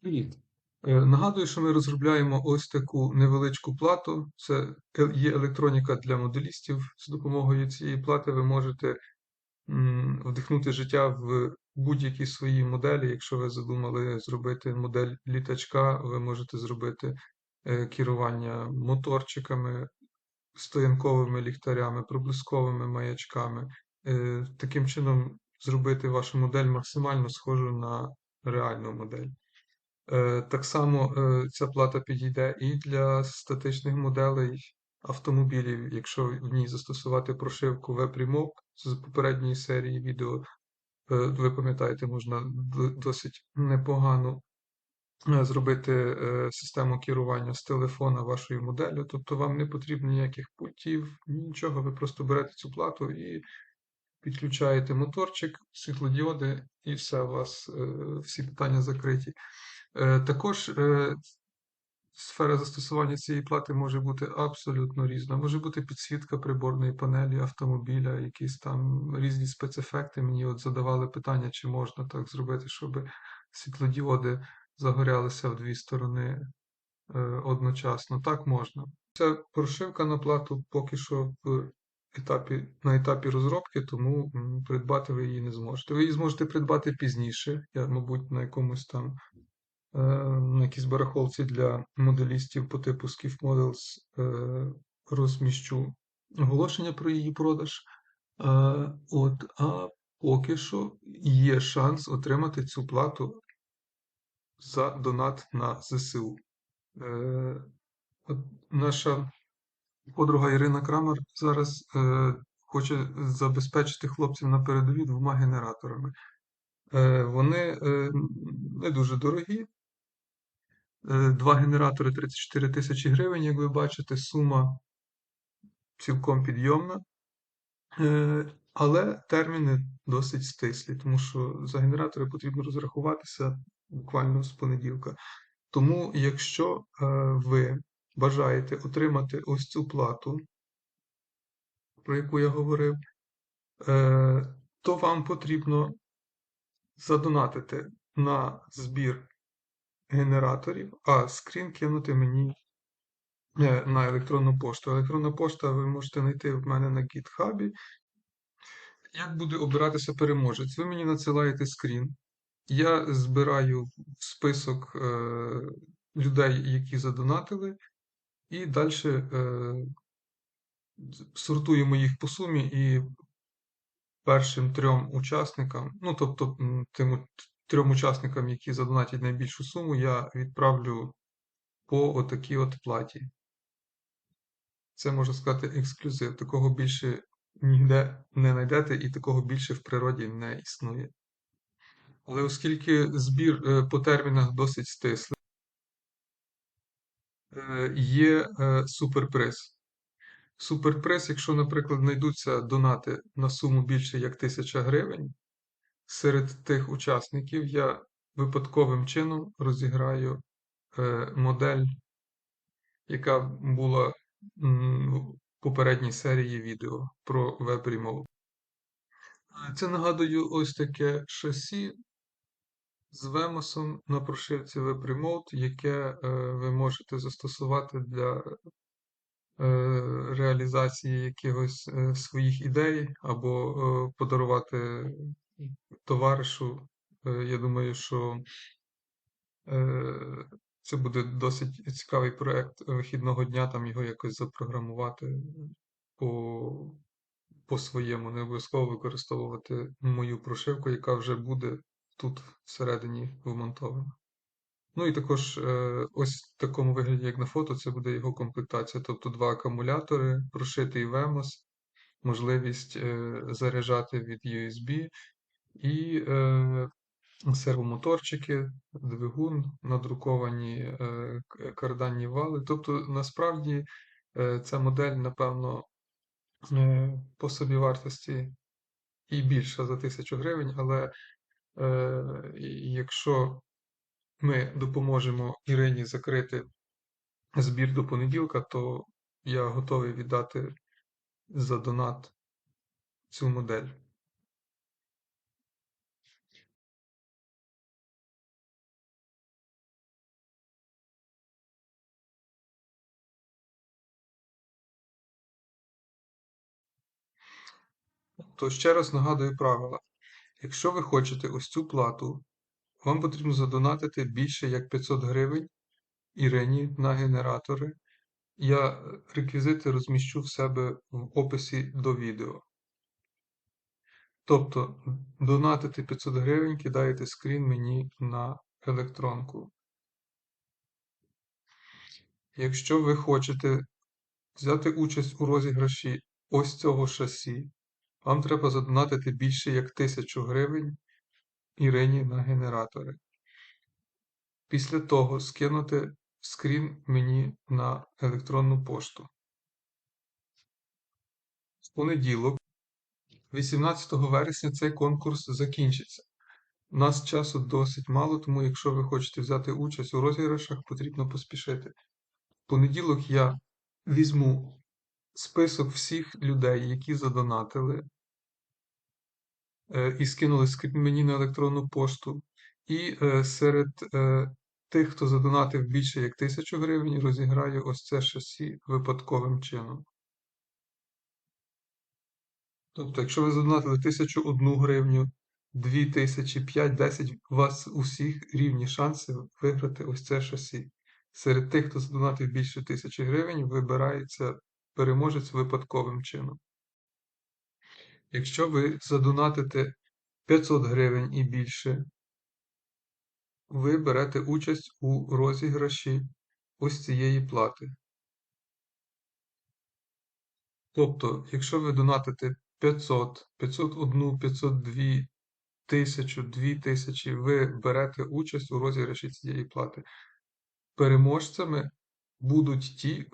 Привіт. Е, Нагадую, що ми розробляємо ось таку невеличку плату. Це є електроніка для моделістів. З допомогою цієї плати ви можете вдихнути життя в будь-які свої моделі. Якщо ви задумали зробити модель літачка, ви можете зробити е, керування моторчиками, стоянковими ліхтарями, проблисковими маячками. Е, Таким чином зробити вашу модель максимально схожу на реальну модель. Е, Так само е, ця плата підійде і для статичних моделей автомобілів, якщо в ній застосувати прошивку WebRemote з попередньої серії відео, е, ви пам'ятаєте, можна досить непогано зробити систему керування з телефона вашою моделлю. Тобто вам не потрібно ніяких пультів, нічого, ви просто берете цю плату і підключаєте моторчик, світлодіоди, і все, у вас всі питання закриті. Е, Також е, сфера застосування цієї плати може бути абсолютно різна. Може бути підсвітка приборної панелі автомобіля, якісь там різні спецефекти. Мені от задавали питання, чи можна так зробити, щоб світлодіоди загорялися в дві сторони е, одночасно. Так можна. Ця прошивка на плату поки що в етапі, на етапі розробки, тому придбати ви її не зможете. Ви її зможете придбати пізніше. Я, мабуть, на якомусь там на якійсь барахолці для моделістів по типу Skiff Models е, розміщу оголошення про її продаж. Е, От, а поки що є шанс отримати цю плату за донат на ЗСУ. Е, От наша подруга Ірина Крамер зараз е, хоче забезпечити хлопців на передовій двома генераторами. Е, Вони е, не дуже дорогі. Е, Два генератори 34 тисячі гривень, як ви бачите, сума цілком підйомна. Е, Але терміни досить стислі, тому що за генератори потрібно розрахуватися буквально з понеділка. Тому, якщо е, ви бажаєте отримати ось цю плату, про яку я говорив, то вам потрібно задонатити на збір генераторів, а скрін кинути мені е, на електронну пошту. Електронна пошта ви можете знайти в мене на GitHub. Як буде обиратися переможець? Ви мені надсилаєте скрін. Я збираю список е, людей, які задонатили, і далі е, сортуємо їх по сумі і першим трьом учасникам, ну тобто тим трьом учасникам, які задонатять найбільшу суму, я відправлю по отакій от платі. Це можна сказати ексклюзив. Такого більше ніде не знайдете, і такого більше в природі не існує. Але оскільки збір е, по термінах досить стислий, е, є е, суперприз. Суперприз, якщо, наприклад, знайдуться донати на суму більше як 1000 гривень, серед тих учасників я випадковим чином розіграю е, модель, яка була в попередній серії відео про WebRemote. Е, Це нагадую ось таке шасі з Вемосом на прошивці WebRemote, яке е, ви можете застосувати для реалізації якихось своїх ідей або подарувати товаришу. Е, Я думаю, що е, це буде досить цікавий проект вихідного дня, там його якось запрограмувати по, по своєму, не обов'язково використовувати мою прошивку, яка вже буде тут всередині вмонтована. Ну і також е, ось в такому вигляді, як на фото, це буде його комплектація. Тобто два акумулятори, прошитий VEMOS, можливість е, заряджати від USB і е, сервомоторчики, двигун, надруковані е, карданні вали. Тобто, насправді, е, ця модель, напевно, е, по собівартості і більша за 1000 гривень, але е, якщо ми допоможемо Ірині закрити збір до понеділка, то я готовий віддати за донат цю модель. Тобто, ще раз нагадую правила. Якщо ви хочете ось цю плату, вам потрібно задонатити більше як 500 гривень Ірині на генератори. Я реквізити розміщу в себе в описі до відео. Тобто, донатити 500 гривень, кидаєте скрін мені на електронку. Якщо ви хочете взяти участь у розіграші ось цього шасі, вам треба задонатити більше як 1000 гривень Ірині на генератори. Після того скинути скрін мені на електронну пошту. В понеділок, 18 вересня, цей конкурс закінчиться. У нас часу досить мало, тому якщо ви хочете взяти участь у розіграшах, потрібно поспішити. В понеділок я візьму список всіх людей, які задонатили і скинули мені на електронну пошту. І е, серед е, тих, хто задонатив більше як 1000 гривень, розіграю ось це шасі випадковим чином. Тобто, якщо ви задонатили 1001 гривню, 2000, 5, 10, у вас усіх рівні шанси виграти ось це шасі. Серед тих, хто задонатив більше 1000 гривень, вибирається переможець випадковим чином. Якщо ви задонатите 500 гривень і більше, ви берете участь у розіграші ось цієї плати. Тобто, якщо ви донатите 500, 501, 502, 1000, 2000, ви берете участь у розіграші цієї плати. Переможцями будуть ті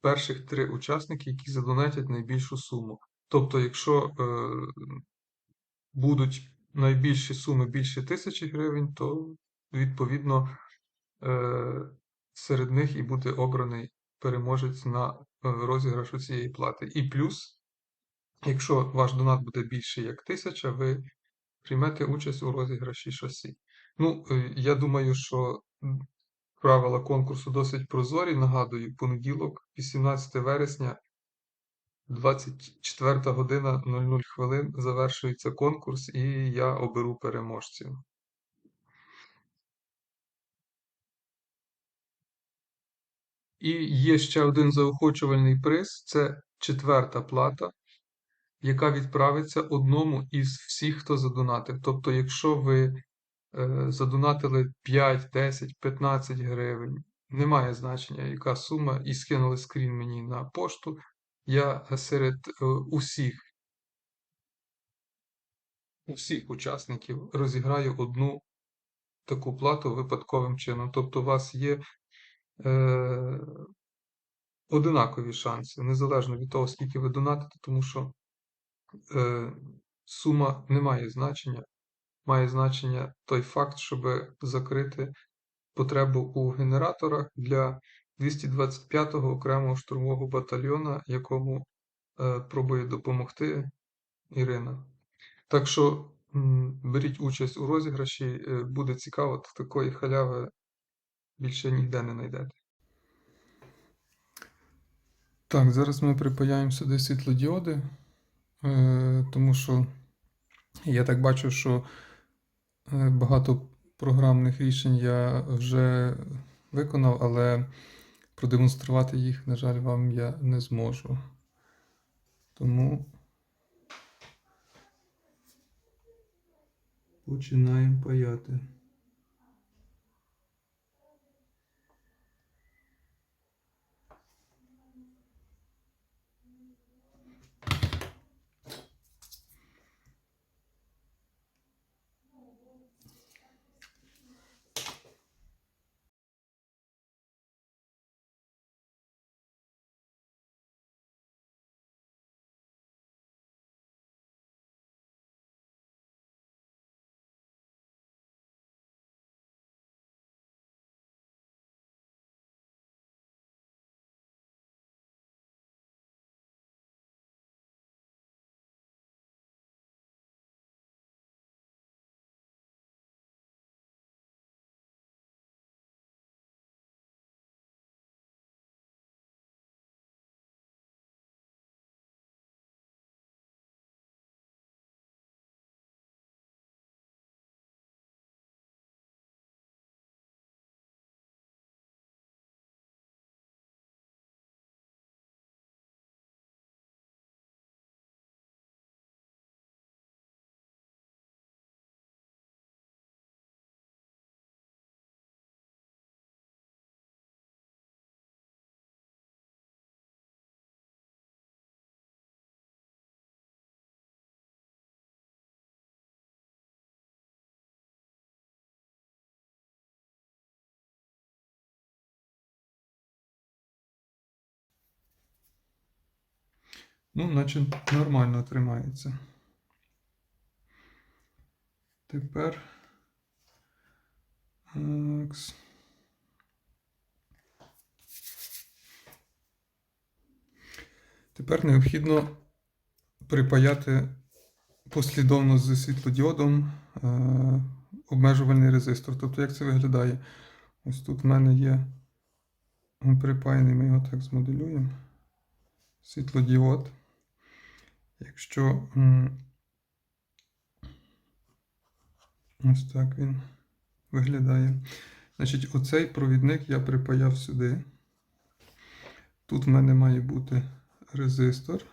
перших три учасники, які задонатять найбільшу суму. Тобто, якщо е, будуть найбільші суми більше 1000 гривень, то відповідно е, серед них і буде обраний переможець на е, розіграшу цієї плати. І плюс, якщо ваш донат буде більше як 1000, ви приймете участь у розіграші шасі. Ну, е, я думаю, що правила конкурсу досить прозорі. Нагадую, понеділок, 18 вересня, 24 година 00 хвилин завершується конкурс, і я оберу переможців. І є ще один заохочувальний приз це четверта плата, яка відправиться одному із всіх, хто задонатив. Тобто, якщо ви е, задонатили 5, 10, 15 гривень, немає значення, яка сума, і скинули скрін мені на пошту, я серед е, усіх, усіх учасників розіграю одну таку плату випадковим чином. Тобто, у вас є е, одинакові шанси, незалежно від того, скільки ви донатите, тому що е, сума не має значення. Має значення той факт, щоб закрити потребу у генераторах для 225-го окремого штурмового батальйона, якому е, пробує допомогти Ірина. Так що м, беріть участь у розіграші, е, буде цікаво, такої халяви більше ніде не знайдете. Так, зараз ми припаяємо сюди світлодіоди, е, тому що я так бачу, що е, багато програмних рішень я вже виконав, але продемонструвати їх, на жаль, вам я не зможу. Тому починаємо паяти. Ну, наче нормально тримається. Тепер. Тепер необхідно припаяти послідовно з світлодіодом е, обмежувальний резистор. Тобто, як це виглядає? Ось тут в мене є припаяний, ми його так змоделюємо. Світлодіод. Якщо ось так він виглядає. Значить, оцей провідник я припаяв сюди. Тут в мене має бути резистор.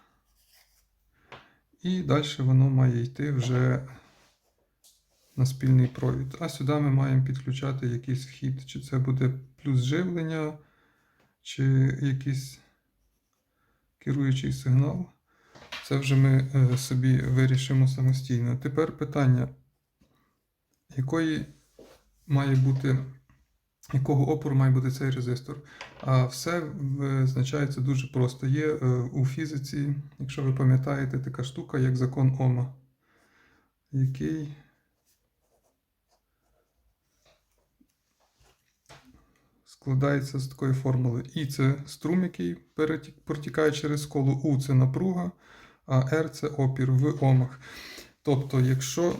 І далі воно має йти вже на спільний провід. А сюди ми маємо підключати якийсь вхід. Чи це буде плюс живлення, чи якийсь керуючий сигнал. Це вже ми е, собі вирішимо самостійно. Тепер питання, якої має бути, якого опору має бути цей резистор? А все визначається дуже просто. Є е, у фізиці, якщо ви пам'ятаєте, така штука, як закон Ома, який складається з такої формули. І це струм, який протікає через коло, У це напруга, а R це опір в омах. Тобто, якщо,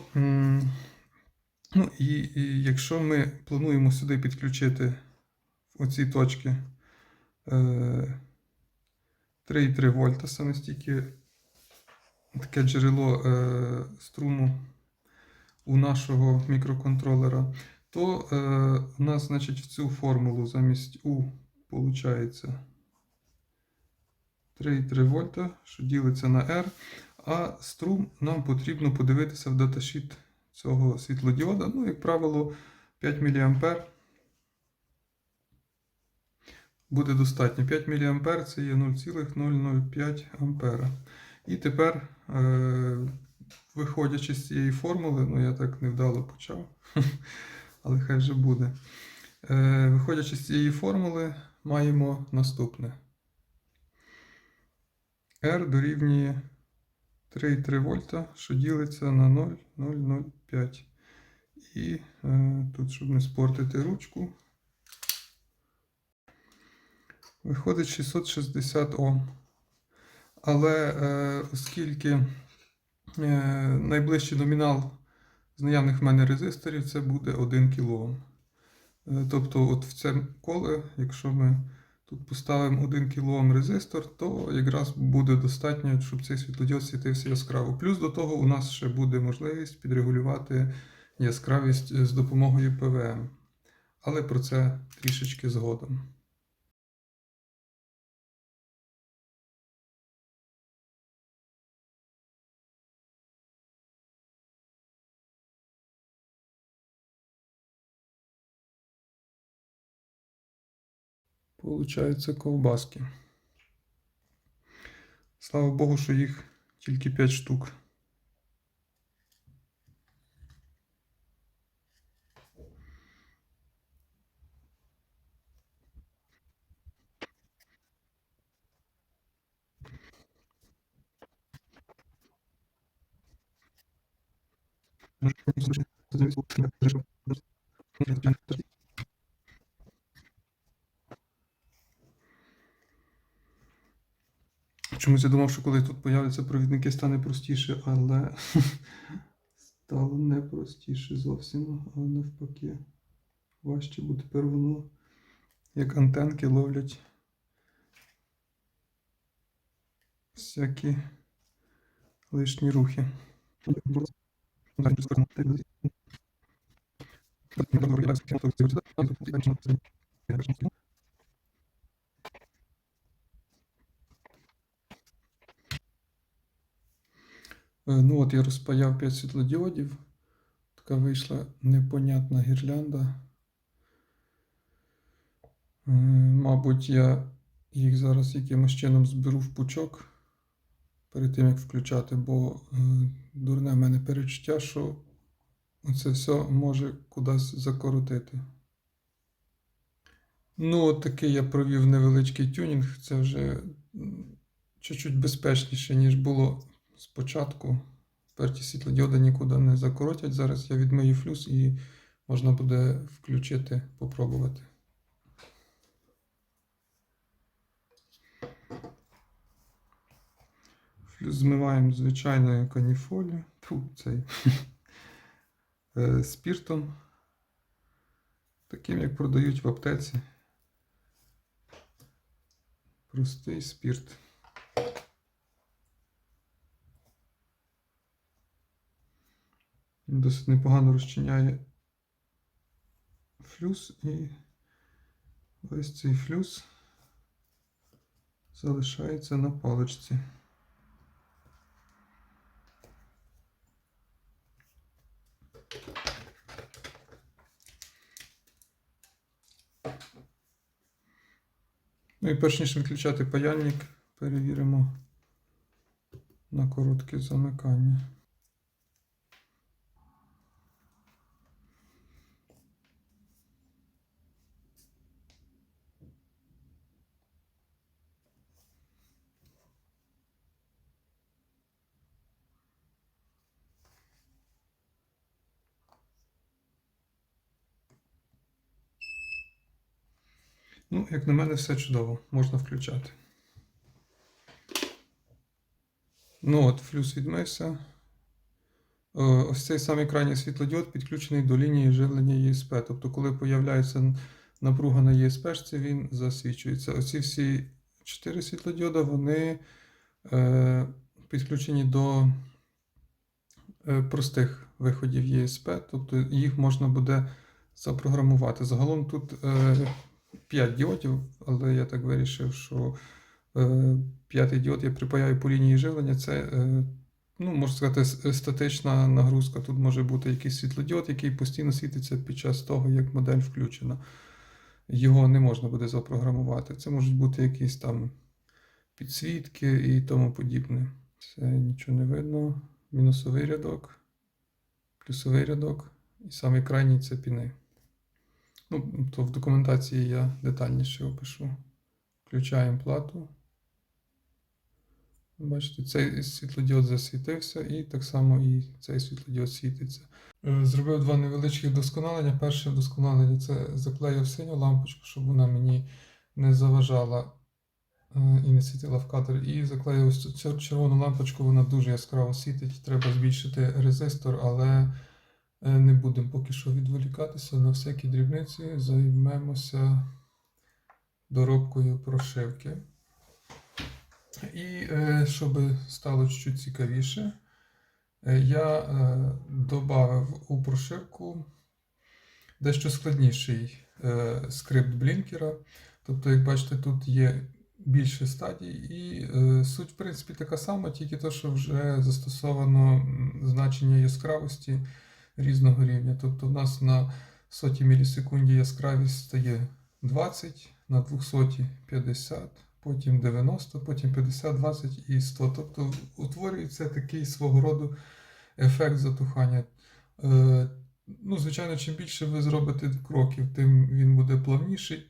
ну, і, і якщо ми плануємо сюди підключити оці точки е, 3,3 вольта, саме стільки таке джерело е, струму у нашого мікроконтролера, то е, у нас, значить, в цю формулу замість У виходить 3,3 вольта, що ділиться на R. А струм нам потрібно подивитися в даташіт цього світлодіода. Ну, як правило, 5 мА буде достатньо. 5 мА це є 0,005 ампера. І тепер, е, виходячи з цієї формули, ну я так невдало почав, але хай вже буде. Е, Виходячи з цієї формули, маємо наступне. R дорівнює 3,3 вольта, що ділиться на 0,005. І е, тут, щоб не спортити ручку, виходить 660 Ом. Але е, оскільки е, найближчий номінал з наявних в мене резисторів це буде 1 кОм. Е, тобто, от в це коле, якщо ми тут поставимо 1 кОм резистор, то якраз буде достатньо, щоб цей світлодіод світився яскраво. Плюс до того у нас ще буде можливість підрегулювати яскравість з допомогою ПВМ. Але про це трішечки згодом. Получаються ковбаски. Слава Богу, що їх тільки 5 штук. Чомусь я думав, що коли тут появляться провідники, стане простіше, але стало не простіше зовсім, а навпаки. Важче, бо тепер воно як антенки ловлять всякі лишні рухи. Ну от я розпаяв 5 світлодіодів. Така вийшла непонятна гірлянда. Е, Мабуть, я їх зараз якимось чином зберу в пучок перед тим, як включати, бо е, дурне в мене перечуття, що це все може кудись закоротити. Ну, от такий я провів невеличкий тюнінг. Це вже чуть-чуть безпечніше, ніж було спочатку. Перті світлодіоди нікуди не закоротять. Зараз я відмию флюс і можна буде включити, попробувати. Флюс змиваємо звичайною каніфолі, Фу, цей, е, спіртом, таким як продають в аптеці. Простий спірт. Досить непогано розчиняє флюс і весь цей флюс залишається на паличці. Ну і перш ніж виключати паяльник, перевіримо на коротке замикання. Ну, як на мене, все чудово, можна включати. Ну от, флюс відмився. Е, Ось цей самий крайній світлодіод підключений до лінії живлення ЄСП. Тобто, коли появляється напруга на ЄСП, він засвічується. Оці всі чотири світлодіода, вони е, підключені до е, простих виходів ЄСП, тобто їх можна буде запрограмувати. Загалом тут е, 5 діодів, але я так вирішив, що е, п'ятий діод я припаяю по лінії живлення. Це, е, ну, можна сказати, статична нагрузка. Тут може бути якийсь світлодіод, який постійно світиться під час того, як модель включена. Його не можна буде запрограмувати. Це можуть бути якісь там підсвітки і тому подібне. Це нічого не видно. Мінусовий рядок, плюсовий рядок, і самий крайній це піни. Ну, то в документації я детальніше опишу. Включаємо плату. Бачите, цей світлодіод засвітився, і так само і цей світлодіод світиться. Е, Зробив два невеличких вдосконалення. Перше вдосконалення це заклеїв синю лампочку, щоб вона мені не заважала е, і не світила в кадр. І заклеїв цю- червону лампочку, вона дуже яскраво світить. Треба збільшити резистор, але Не будемо поки що відволікатися на всякі дрібниці, займемося доробкою прошивки. І е, щоб стало чуть цікавіше, е, я е, додав у прошивку дещо складніший е, скрипт блінкера. Тобто, як бачите, тут є більше стадій, і е, суть, в принципі, така сама, тільки то, що вже застосовано значення яскравості різного рівня. Тобто в нас на соті мілісекунді яскравість стає 20, на 200 50, потім 90, потім 50, 20 і 100. Тобто утворюється такий свого роду ефект затухання. Е, ну, звичайно, чим більше ви зробите кроків, тим він буде плавніший.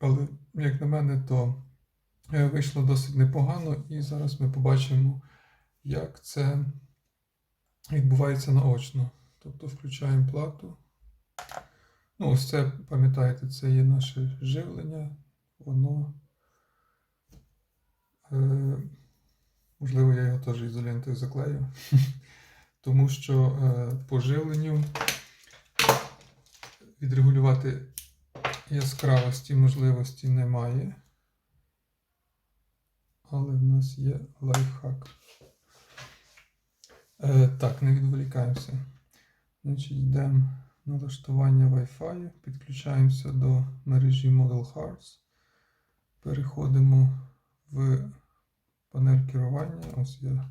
Але, як на мене, то е, вийшло досить непогано, і зараз ми побачимо, як це відбувається наочно. Тобто включаємо плату. Ну, ось це, пам'ятаєте, це є наше живлення. Воно. Е, можливо, я його теж ізолентою заклею. Тому що е, по живленню відрегулювати яскравості можливості немає. Але в нас є лайфхак. Е, так, не відволікаємося. Значить, йдемо налаштування Wi-Fi, підключаємося до мережі Model Hearts. Переходимо в панель керування. Ось я.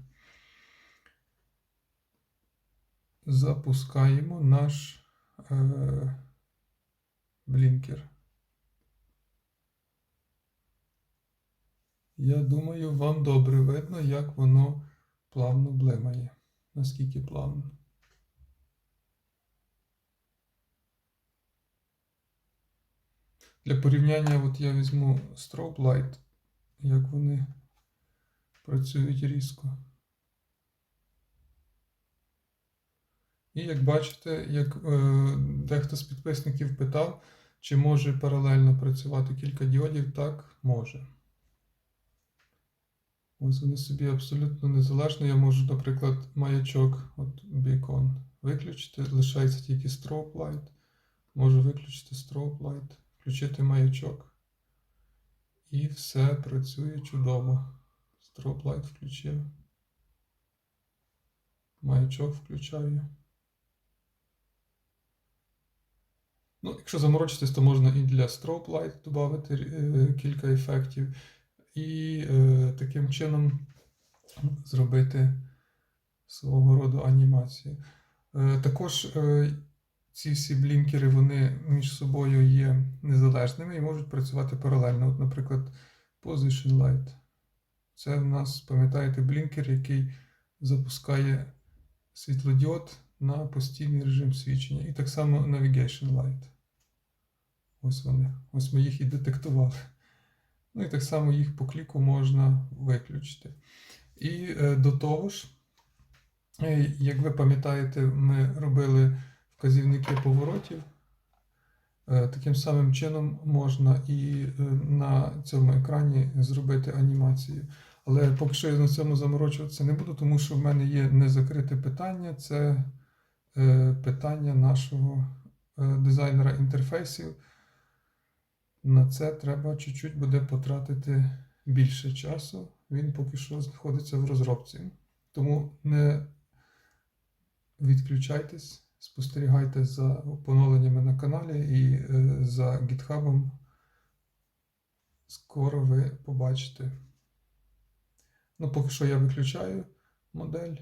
Запускаємо наш е, блінкер. Я думаю, вам добре видно, як воно плавно блимає. Наскільки плавно. Для порівняння, от я візьму Strobe Light, як вони працюють різко. І як бачите, як е, дехто з підписників питав, чи може паралельно працювати кілька діодів, так може. Ось вони собі абсолютно незалежно. Я можу, наприклад, маячок, от бікон, виключити, лишається тільки strobe light. Можу виключити strobe light, включити маячок. І все працює чудово. Light включив. Маячок включаю. Ну, якщо заморочитись, то можна і для strobe light додати е, кілька ефектів. І е, таким чином зробити свого роду анімацію. Е, також е, ці всі блінкери вони між собою є незалежними і можуть працювати паралельно. От, наприклад, Position Light. Це в нас, пам'ятаєте, блінкер, який запускає світлодіод на постійний режим свічення. І так само Navigation Light. Ось вони. Ось ми їх і детектували. Ну і так само їх по кліку можна виключити. І е, до того ж, е, як ви пам'ятаєте, ми робили вказівники поворотів. Е, таким самим чином можна і е, на цьому екрані зробити анімацію. Але поки що я на цьому заморочуватися не буду, тому що в мене є незакрите питання. Це е, питання нашого дизайнера інтерфейсів. На це треба чуть-чуть буде потратити більше часу. Він поки що знаходиться в розробці. Тому не відключайтесь, спостерігайте за поновленнями на каналі і е, за гітхабом. Скоро ви побачите. Ну, поки що я виключаю модель